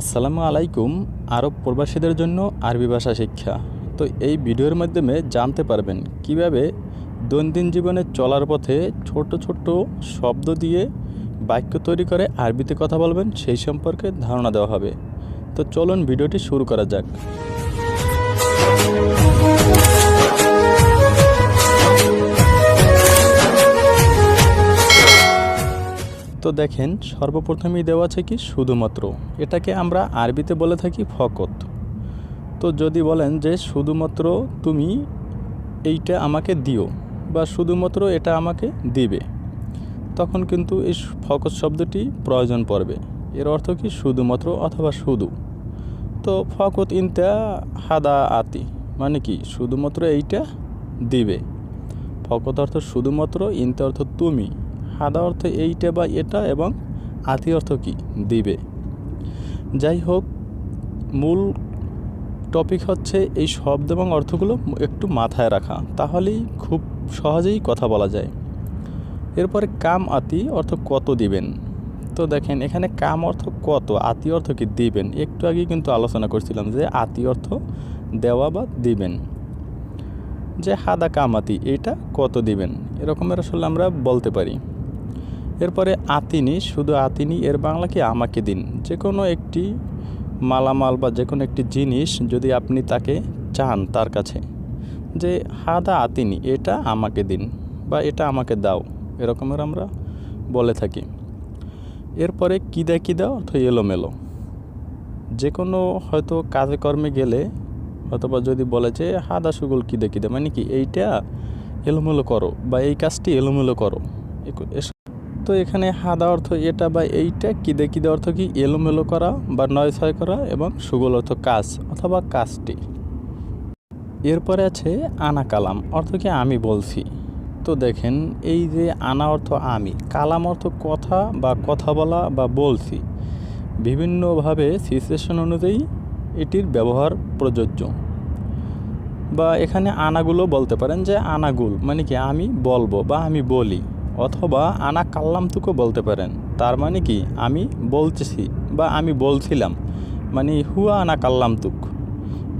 আসসালামু আলাইকুম, আরব প্রবাসীদের জন্য আরবি ভাষা শিক্ষা। তো এই ভিডিওর মাধ্যমে জানতে পারবেন কীভাবে দৈনন্দিন জীবনে চলার পথে ছোট ছোট শব্দ দিয়ে বাক্য তৈরি করে আরবিতে কথা বলবেন সেই সম্পর্কে ধারণা দেওয়া হবে। তো চলুন ভিডিওটি শুরু করা যাক। তো দেখেন, সর্বপ্রথমেই দেওয়া আছে কি শুধুমাত্র। এটাকে আমরা আরবিতে বলে থাকি ফকত। তো যদি বলেন যে শুধুমাত্র তুমি এইটা আমাকে দিও বা শুধুমাত্র এটা আমাকে দিবে, তখন কিন্তু এই ফকত শব্দটি প্রয়োজন পড়বে। এর অর্থ কি শুধুমাত্র অথবা শুধু। তো ফকত ইনতা হাদা আতি মানে কি শুধুমাত্র এইটা দিবে। ফকত অর্থ শুধুমাত্র, ইনতে অর্থ তুমি। হাদা অর্থ এইটা বা এটা এবং আতি অর্থ কি? দিবে। যাই হোক, মূল টপিক হচ্ছে এই শব্দ এবং অর্থগুলো একটু মাথায় রাখা। তাহলেই খুব সহজেই কথা বলা যায়। এরপরে কাম আতি অর্থ কত দিবেন? তো দেখেন, এখানে কাম অর্থ কত, আতি অর্থ কি দিবেন? একটু আগে কিন্তু আলোচনা করছিলাম যে আতি অর্থ দেওয়া বা দিবেন। যে হাদা কামাতি এটা কত দিবেন? এরকমের আসলে আমরা বলতে পারি। এরপরে আতিনি, শুধু আতিনি, এর বাংলা কি আমাকে দিন? যে কোনো একটি মালামাল বা যে কোনো একটি জিনিস যদি আপনি তাকে চান তার কাছে, যে হাদা আতিনি, এটা আমাকে দিন বা এটা আমাকে দাও, এরকমের আমরা বলে থাকি। এরপরে কিদা কিদা অর্থ এলোমেলো। যে কোনো হয়তো কাজে কর্মে গেলে অথবা যদি বলে যে হাদা সুগুল কিদে কিদে মানে কি এইটা এলোমেলো করো বা এই কাজটি এলোমেলো করো তো এখানে হাদা অর্থ এটা বা এইটা কিদে কিদে অর্থ কি? এলোমেলো করা বা নয় ছয় করা এবং সুগল অর্থ কাজ অথবা কাজটি। এরপরে আছে আনা কালাম, অর্থ কি আমি বলছি। তো দেখেন, এই যে আনা অর্থ আমি, কালাম অর্থ কথা বা কথা বলা বা বলছি। বিভিন্নভাবে সিচুয়েশন অনুযায়ী এটির ব্যবহার প্রযোজ্য। বা এখানে আনাগুলো বলতে পারেন যে আনাগুল মানে কি আমি বলব বা আমি বলি। অথবা আনা কাল্লামতুকও বলতে পারেন। তার মানে কি? আমি বলতেছি বা আমি বলছিলাম। মানে হুয়া আনা কাল্লামতুক।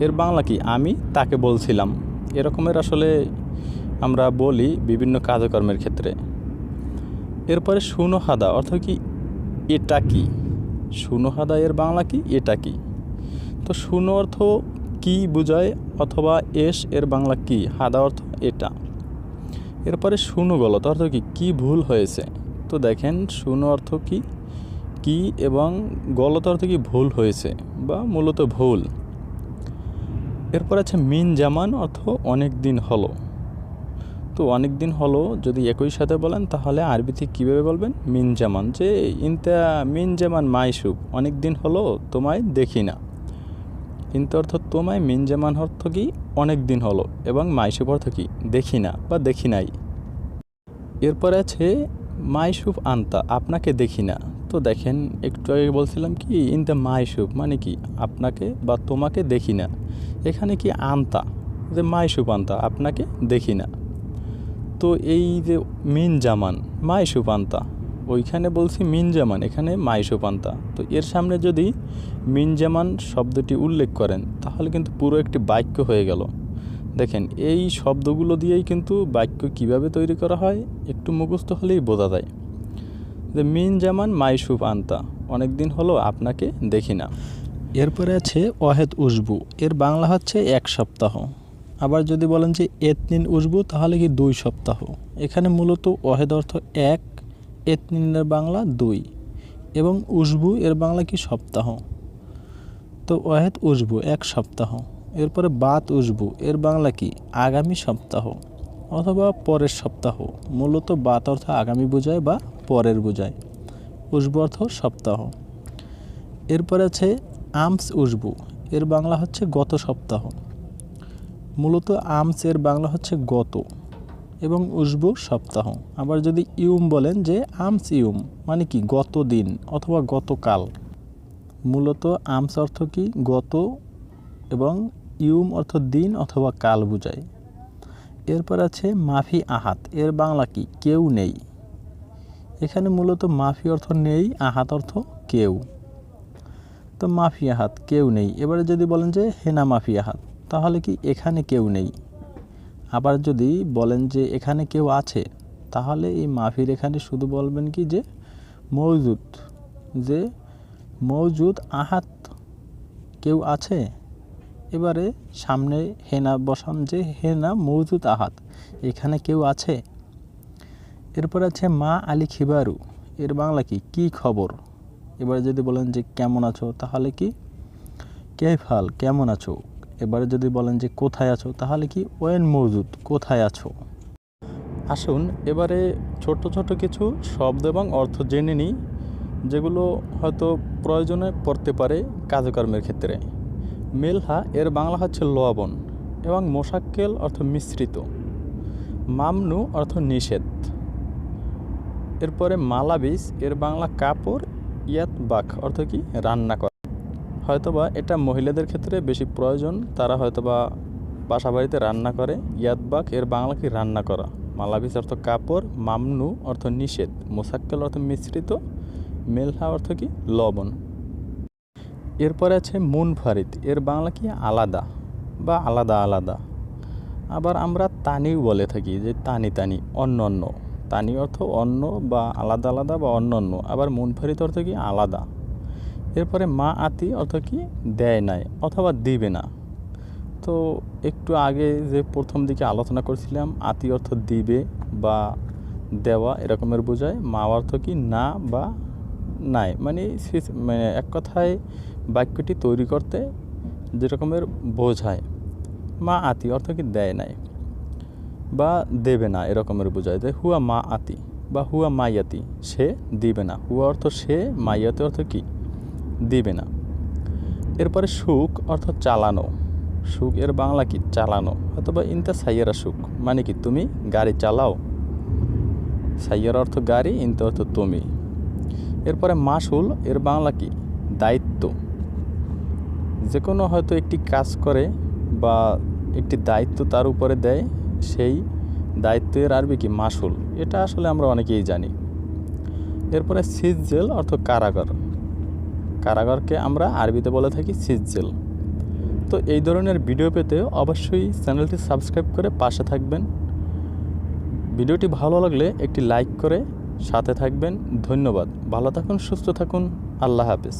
এর বাংলা কি? আমি তাকে বলছিলাম। এরকমের আসলে আমরা বলি বিভিন্ন কাজকর্মের ক্ষেত্রে। এরপরে সুনহাদা, অর্থ কি? এটা কি? সুনহাদা এর বাংলা কি? এটা কি? তো শুনো অর্থ কি বোঝায় অথবা এস এর বাংলা কি? হাদা অর্থ এটা। এরপরে শুনো গলত অর্থ কি কি ভুল হয়েছে? তো দেখেন শুনো অর্থ কি? কি এবং গলত অর্থ কি ভুল হয়েছে বা মূলত ভুল? এরপর আছে মিন জামান, অর্থ অনেক দিন হলো। তো অনেক দিন হলো যদি একই সাথে বলেন, তাহলে আরবিতে কীভাবে বলবেন? মিন জামান, যে ইনতা, মিন জামান মাইসুব অনেক দিন হলো তোমায় দেখি না। কিন্তু অর্থ তোমায় মিন জামান অর্থ কি? অনেক দিন হলো এবং মাইসুব অর্থ কি? দেখি না বা দেখি নাই। এরপরে আছে মাইসুফ আন্তা, আপনাকে দেখি না। তো দেখেন, একটু আগে বলছিলাম কি, ইন দ্য মাইসুফ মানে কি? আপনাকে বা তোমাকে দেখি না। এখানে কি আন্তা? যে মাইসুফ আন্তা, আপনাকে দেখি না। তো এই যে মিন জামান মাইসুফ আন্তা ওইখানে বলছি মিন জামান, এখানে মাইসুফ আন্তা তো এর সামনে যদি মিন জামান শব্দটি উল্লেখ করেন, তাহলে কিন্তু পুরো একটি বাক্য হয়ে গেল। দেখেন, এই শব্দগুলো দিয়েই কিন্তু বাক্য কীভাবে তৈরি করা হয়, একটু মুখস্থ হলেই বোঝা যায়। যে মিন জামান মাইসুফ আন্তা অনেক দিন হলো আপনাকে দেখি না। এরপরে আছে অহেদ উসবু, এর বাংলা হচ্ছে এক সপ্তাহ। আবার যদি বলেন যে এতনিন উসবু, তাহলে কি দুই সপ্তাহ? এখানে মূলত অহেদ অর্থ এক এতনিনের বাংলা দুই এবং উসবু এর বাংলা কি সপ্তাহ? তো ওয়াহেদ উসবু এক সপ্তাহ। এরপরে বাত উসবু এর বাংলা কি? আগামী সপ্তাহ অথবা পরের সপ্তাহ। মূলত বাত অর্থ আগামী বোঝায় বা পরের বোঝায়। উসবু অর্থ সপ্তাহ। এরপরে আছে আমস উসবু এর বাংলা হচ্ছে গত সপ্তাহ। মূলত আমস এর বাংলা হচ্ছে গত। এবং উসবু সপ্তাহ। আবার যদি ইউম বলেন যে আমস ইউম মানে কি গত দিন অথবা গতকাল। মূলত আমস অর্থ কি? গত এবং ইউম অর্থ দিন অথবা কাল বোঝায়। এরপর আছে মাফি আহাত, এর বাংলা কি? কেউ নেই। এখানে মূলত মাফি অর্থ নেই, আহাত অর্থ কেউ। তো মাফিয়া হাত কেউ নেই। এবারে যদি বলেন যে হেনা মাফিয়া হাত তাহলে কি এখানে কেউ নেই? আবার যদি বলেন যে এখানে কেউ আছে, তাহলে এই মাফির এখানে শুধু বলবেন কি যে মৌজুদ যে মৌজুদ আহাত কেউ আছে? এবারে সামনে হেনা বসান যে হেনা মৌজুদ আহাত, এখানে কেউ আছে? এরপর আছে মা আলী খিবারু, এর বাংলা কি? কি খবর? এবারে যদি বলেন যে কেমন আছো, তাহলে কি? কেফাল, কেমন আছো? এবারে যদি বলেন যে কোথায় আছো, তাহলে কি ওয়েন মজুদ, কোথায় আছো? আসুন, এবারে ছোট ছোট কিছু শব্দ এবং অর্থ জেনে নিই, যেগুলো হয়তো প্রয়োজনে পড়তে পারে কাজকর্মের ক্ষেত্রে। মেলহা, এর বাংলা হচ্ছে লবণ এবং মোশাক্কেল অর্থ মিশ্রিত। মামনু অর্থ নিষেধ। এরপরে মালাবিস, এর বাংলা কাপড় ইয়াত বাক অর্থ কি? রান্না করা। হয়তোবা এটা মহিলাদের ক্ষেত্রে বেশি প্রয়োজন, তারা হয়তোবা বাসা বাড়িতে রান্না করে ইয়াদবাক এর বাংলা কি রান্না করা? মালাবিস অর্থ কাপড়, মামনু অর্থ নিষেধ, মোসাক্কেল অর্থ মিশ্রিত, মেলহা অর্থ কি লবণ। এরপরে আছে মুনফারিদ এর বাংলা কি আলাদা বা আলাদা আলাদা। আবার আমরা তানিও বলে থাকি, যে তানি তানি, অন্য অন্য। তানি অর্থ অন্য বা আলাদা আলাদা বা অন্য অন্য। আবার মুনফারিদ অর্থ কি আলাদা। এরপরে মা আতি অর্থ কি দেয় নাই অথবা দিবে না। তো একটু আগে যে প্রথম দিকে আলোচনা করছিলাম, আতি অর্থ দিবে বা দেওয়া এরকমের বোঝায়, মা অর্থ কি না বা নাই। মানে মানে এক কথায় বাক্যটি তৈরি করতে যেরকমের বোঝায়। মা আতি অর্থ কি দেয় নাই বা দেবে না এরকমের বোঝায়। যে হুয়া মা আতি বা হুয়া মাইয়াতি, সে দিবে না। হুয়া অর্থ সে, মাইয়াতি অর্থ কি? দিবে না। এরপরে সুখ অর্থ চালানো। সুখ এর বাংলা কি? চালানো। অথবা ইনতা সাইয়ারা সুখ। মানে কি? তুমি গাড়ি চালাও। সাইয়ার অর্থ গাড়ি, ইনতা অর্থ তুমি। এরপরে মাসুল, এর বাংলা কি? দায়িত্ব। যে কোনো হয়তো একটি কাজ করে বা একটি দায়িত্ব তার উপরে দেয়, সেই দায়িত্বের আরবি কি? মাসুল। এটা আসলে আমরা অনেকেই জানি। এরপরে সিজেল অর্থ কারাগার। কারাগারকে আমরা আরবিতে বলে থাকি সিজেল তো এই ধরনের ভিডিও পেতে অবশ্যই চ্যানেলটি সাবস্ক্রাইব করে পাশে থাকবেন। ভিডিওটি ভালো লাগলে একটি লাইক করে সাথে থাকবেন। ধন্যবাদ। ভালো থাকুন, সুস্থ থাকুন। আল্লাহ হাফেজ।